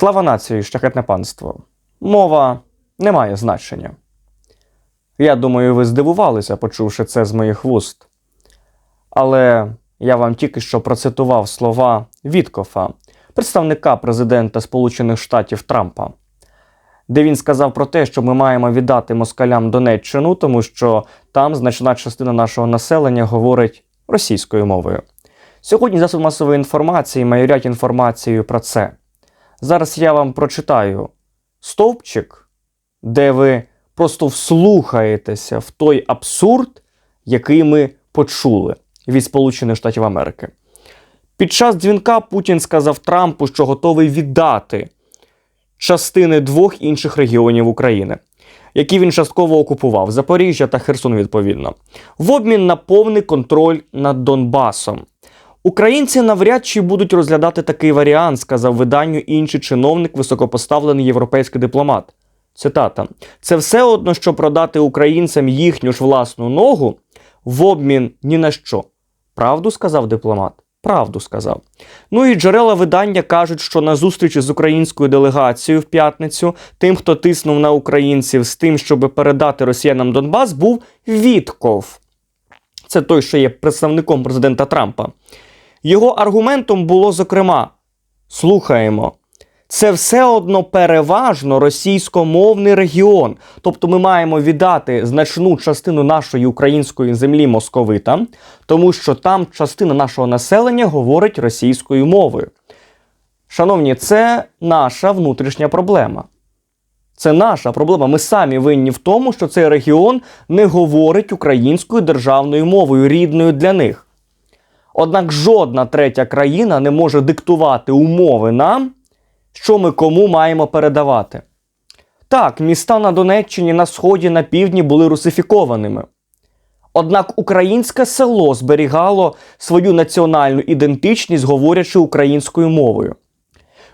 Слава нації, шляхетне панство. Мова не має значення. Я думаю, ви здивувалися, почувши це з моїх вуст. Але я вам тільки що процитував слова Віткофа, представника президента Сполучених Штатів Трампа, де він сказав про те, що ми маємо віддати москалям Донеччину, тому що там значна частина нашого населення говорить російською мовою. Сьогодні засоби масової інформації майорять інформацією про це. Зараз я вам прочитаю стовпчик, де ви просто вслухаєтеся в той абсурд, який ми почули від Сполучених Штатів Америки. Під час дзвінка Путін сказав Трампу, що готовий віддати частини двох інших регіонів України, які він частково окупував Запоріжжя та Херсон, відповідно, в обмін на повний контроль над Донбасом. Українці навряд чи будуть розглядати такий варіант, сказав виданню інший чиновник, високопоставлений європейський дипломат. Цитата: це все одно, що продати українцям їхню ж власну ногу в обмін ні на що. Правду сказав дипломат? Правду сказав. Ну і джерела видання кажуть, що на зустрічі з українською делегацією в п'ятницю, тим, хто тиснув на українців з тим, щоб передати росіянам Донбас, був Вітков. Це той, що є представником президента Трампа. Його аргументом було, зокрема, слухаємо. Це все одно переважно російськомовний регіон. Тобто ми маємо віддати значну частину нашої української землі московитам, тому що там частина нашого населення говорить російською мовою. Шановні, це наша внутрішня проблема. Це наша проблема. Ми самі винні в тому, що цей регіон не говорить українською державною мовою, рідною для них. Однак жодна третя країна не може диктувати умови нам, що ми кому маємо передавати. Так, міста на Донеччині, на Сході, на півдні були русифікованими. Однак українське село зберігало свою національну ідентичність, говорячи українською мовою.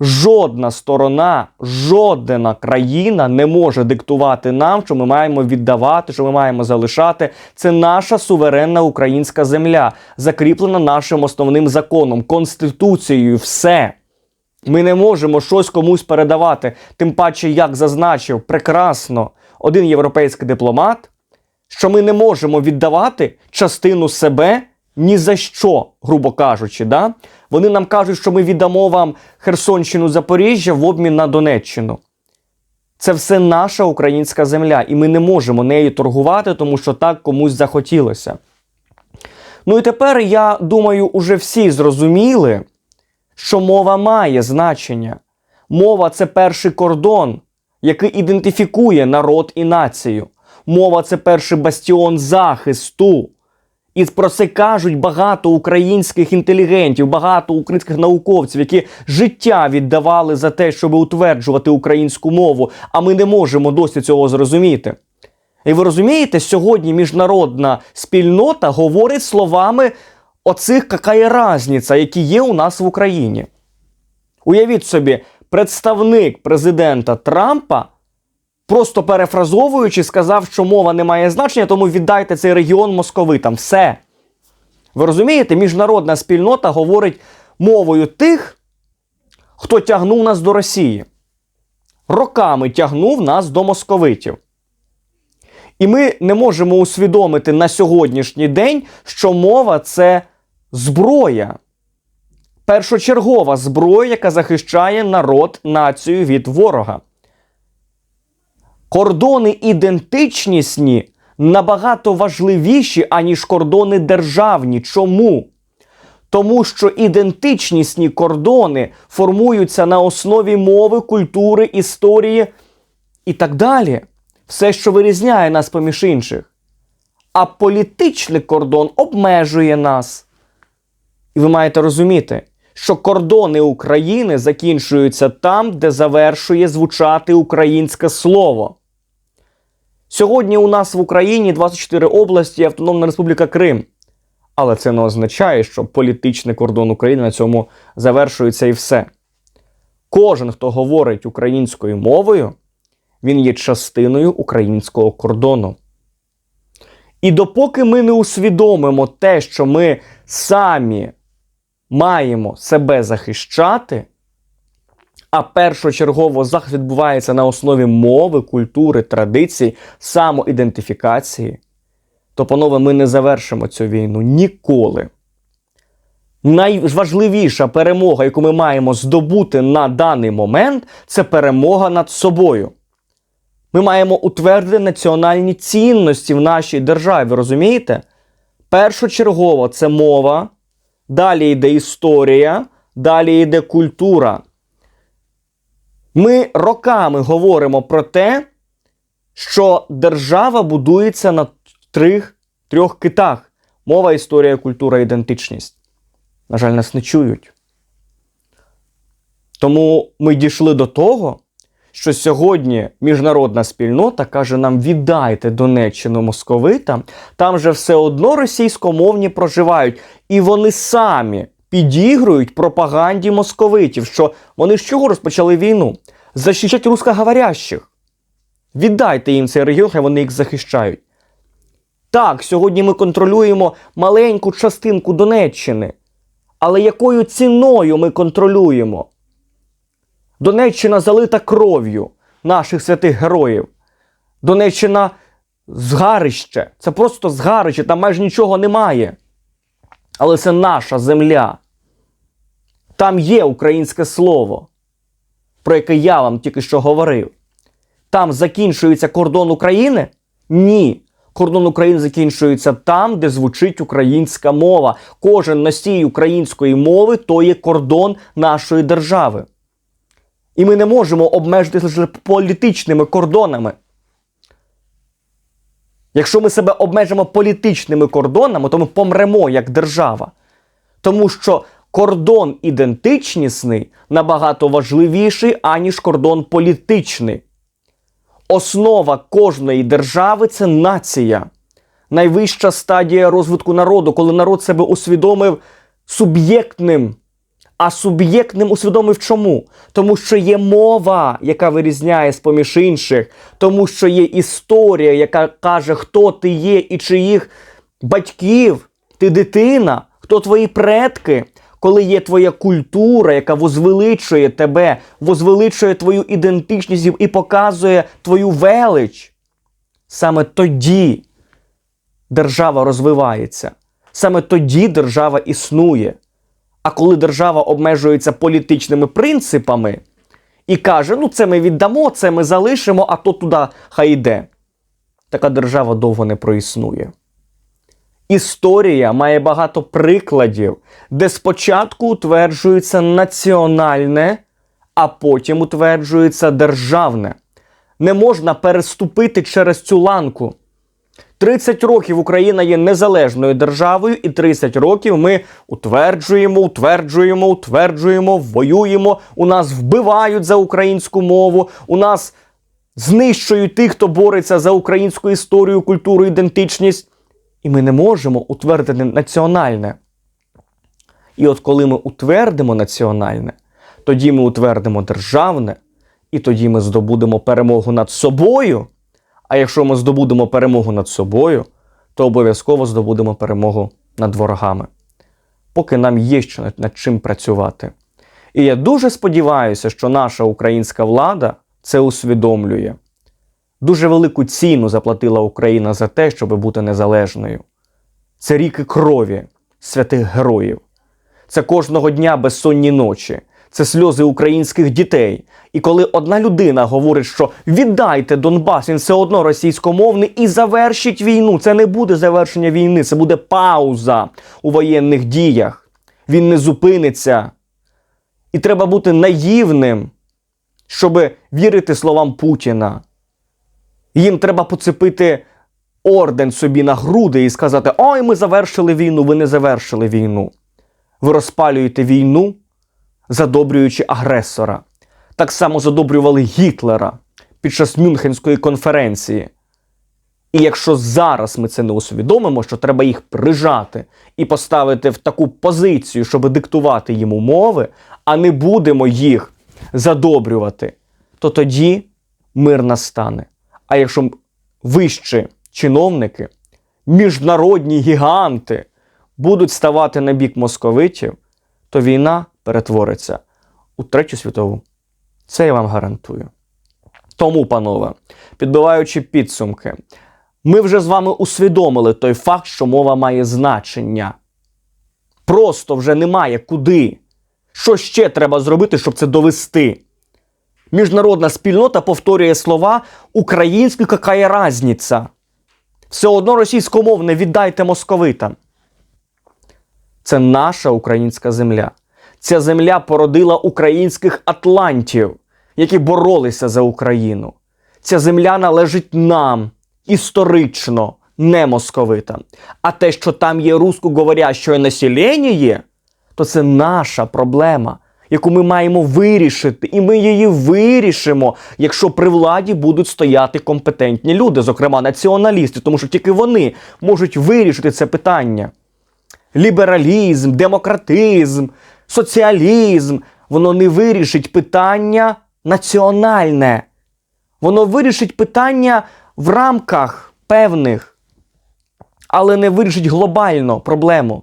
Жодна сторона, жодна країна не може диктувати нам, що ми маємо віддавати, що ми маємо залишати. Це наша суверенна українська земля, закріплена нашим основним законом, конституцією. Все. Ми не можемо щось комусь передавати. Тим паче, як зазначив прекрасно один європейський дипломат, що ми не можемо віддавати частину себе ні за що, грубо кажучи. Да? Вони нам кажуть, що ми віддамо вам Херсонщину Запоріжжя в обмін на Донеччину. Це все наша українська земля, і ми не можемо нею торгувати, тому що так комусь захотілося. Ну і тепер, я думаю, уже всі зрозуміли, що мова має значення. Мова це перший кордон, який ідентифікує народ і націю. Мова це перший бастіон захисту. І про це кажуть багато українських інтелігентів, багато українських науковців, які життя віддавали за те, щоб утверджувати українську мову, а ми не можемо досі цього зрозуміти. І ви розумієте, сьогодні міжнародна спільнота говорить словами оцих яка є разниця, які є у нас в Україні. Уявіть собі, представник президента Трампа, просто перефразовуючи, сказав, що мова не має значення, тому віддайте цей регіон московитам. Все. Ви розумієте, міжнародна спільнота говорить мовою тих, хто тягнув нас до Росії. Роками тягнув нас до московитів. І ми не можемо усвідомити на сьогоднішній день, що мова це зброя. Першочергова зброя, яка захищає народ, націю від ворога. Кордони ідентичнісні набагато важливіші, аніж кордони державні. Чому? Тому що ідентичнісні кордони формуються на основі мови, культури, історії і так далі. Все, що вирізняє нас поміж інших. А політичний кордон обмежує нас. І ви маєте розуміти, що кордони України закінчуються там, де завершує звучати українське слово. Сьогодні у нас в Україні 24 області і Автономна Республіка Крим. Але це не означає, що політичний кордон України на цьому завершується і все. Кожен, хто говорить українською мовою, він є частиною українського кордону. І допоки ми не усвідомимо те, що ми самі маємо себе захищати, а першочергово захист відбувається на основі мови, культури, традицій, самоідентифікації, то, панове, ми не завершимо цю війну ніколи. Найважливіша перемога, яку ми маємо здобути на даний момент, це перемога над собою. Ми маємо утвердити національні цінності в нашій державі, розумієте? Першочергово це мова, далі йде історія, далі йде культура. Ми роками говоримо про те, що держава будується на трьох, трьох китах: мова, історія, культура, ідентичність. На жаль, нас не чують. Тому ми дійшли до того, що сьогодні міжнародна спільнота каже нам: віддайте Донеччину московитам, там же все одно російськомовні проживають, і вони самі підігрують пропаганді московитів, що вони з чого розпочали війну? Захищать русскоговорящих. Віддайте їм цей регіон, хай вони їх захищають. Так, сьогодні ми контролюємо маленьку частинку Донеччини. Але якою ціною ми контролюємо? Донеччина залита кров'ю наших святих героїв. Донеччина згарище. Це просто згарище, там майже нічого немає. Але це наша земля. Там є українське слово, про яке я вам тільки що говорив. Там закінчується кордон України? Ні. Кордон України закінчується там, де звучить українська мова. Кожен носій української мови то є кордон нашої держави. І ми не можемо обмежитися лише політичними кордонами. Якщо ми себе обмежимо політичними кордонами, то ми помремо як держава. Тому що кордон ідентичнісний набагато важливіший, аніж кордон політичний. Основа кожної держави це нація. Найвища стадія розвитку народу, коли народ себе усвідомив суб'єктним. А суб'єктним усвідомив чому? Тому що є мова, яка вирізняє з поміж інших, тому що є історія, яка каже, хто ти є і чиїх батьків, ти дитина, хто твої предки, коли є твоя культура, яка возвеличує тебе, возвеличує твою ідентичність і показує твою велич. Саме тоді держава розвивається, саме тоді держава існує. А коли держава обмежується політичними принципами і каже, ну це ми віддамо, це ми залишимо, а то туди хай йде, така держава довго не проіснує. Історія має багато прикладів, де спочатку утверджується національне, а потім утверджується державне. Не можна переступити через цю ланку. 30 років Україна є незалежною державою, і 30 років ми утверджуємо, утверджуємо, утверджуємо, воюємо. У нас вбивають за українську мову, у нас знищують тих, хто бореться за українську історію, культуру, ідентичність. І ми не можемо утвердити національне. І от коли ми утвердимо національне, тоді ми утвердимо державне, і тоді ми здобудемо перемогу над собою. А якщо ми здобудемо перемогу над собою, то обов'язково здобудемо перемогу над ворогами. Поки нам є над, над чим працювати. І я дуже сподіваюся, що наша українська влада це усвідомлює. Дуже велику ціну заплатила Україна за те, щоб бути незалежною. Це ріки крові святих героїв. Це кожного дня безсонні ночі, це сльози українських дітей. І коли одна людина говорить, що віддайте Донбас, він все одно російськомовний і завершить війну. Це не буде завершення війни, це буде пауза у воєнних діях. Він не зупиниться. І треба бути наївним, щоб вірити словам Путіна. Їм треба поцепити орден собі на груди і сказати: Ой, ми завершили війну, ви не завершили війну. Ви розпалюєте війну, задобрюючи агресора. Так само задобрювали Гітлера під час Мюнхенської конференції. І якщо зараз ми це не усвідомимо, що треба їх прижати і поставити в таку позицію, щоб диктувати їм умови, а не будемо їх задобрювати, то тоді мир настане. А якщо вищі чиновники, міжнародні гіганти будуть ставати на бік московитів, то війна перетвориться у Третю світову Це я вам гарантую. Тому, панове, підбиваючи підсумки, ми вже з вами усвідомили той факт, що мова має значення. Просто вже немає куди. Що ще треба зробити, щоб це довести? Міжнародна спільнота повторює слова українською какая разниця. Все одно російськомовне віддайте московитам. Це наша українська земля. Ця земля породила українських атлантів, які боролися за Україну. Ця земля належить нам історично, не московитам. А те, що там є русскоговорящее населення, то це наша проблема, яку ми маємо вирішити. І ми її вирішимо, якщо при владі будуть стояти компетентні люди, зокрема націоналісти, тому що тільки вони можуть вирішити це питання лібералізм, демократизм, соціалізм, воно не вирішить питання національне. Воно вирішить питання в рамках певних, але не вирішить глобально проблему.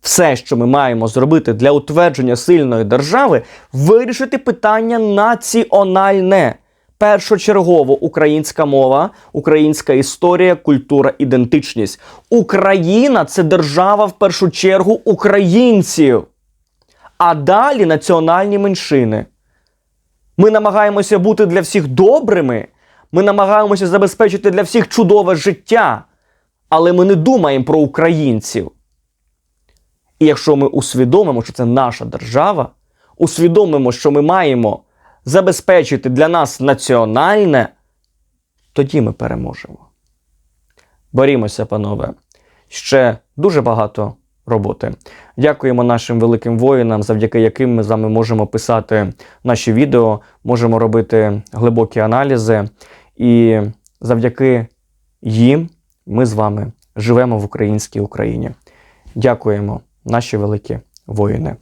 Все, що ми маємо зробити для утвердження сильної держави, вирішити питання національне. Першочергово українська мова, українська історія, культура, ідентичність. Україна це держава в першу чергу українців. А далі національні меншини. Ми намагаємося бути для всіх добрими, ми намагаємося забезпечити для всіх чудове життя, але ми не думаємо про українців. І якщо ми усвідомимо, що це наша держава, усвідомимо, що ми маємо забезпечити для нас національне, тоді ми переможемо. Борімося, панове. Ще дуже багато роботи. Дякуємо нашим великим воїнам, завдяки яким ми з вами можемо писати наші відео, можемо робити глибокі аналізи. І завдяки їм ми з вами живемо в українській Україні. Дякуємо, наші великі воїни.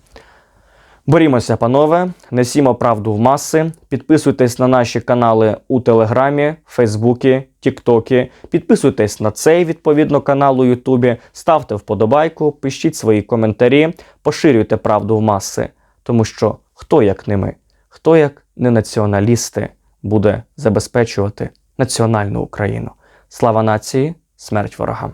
Борімося, панове, несімо правду в маси. Підписуйтесь на наші канали у Телеграмі, Фейсбуці, Тіктокі. Підписуйтесь на цей відповідно канал у Ютубі, ставте вподобайку, пишіть свої коментарі, поширюйте правду в маси. Тому що хто як не ми, хто як не націоналісти буде забезпечувати національну Україну. Слава нації, смерть ворогам!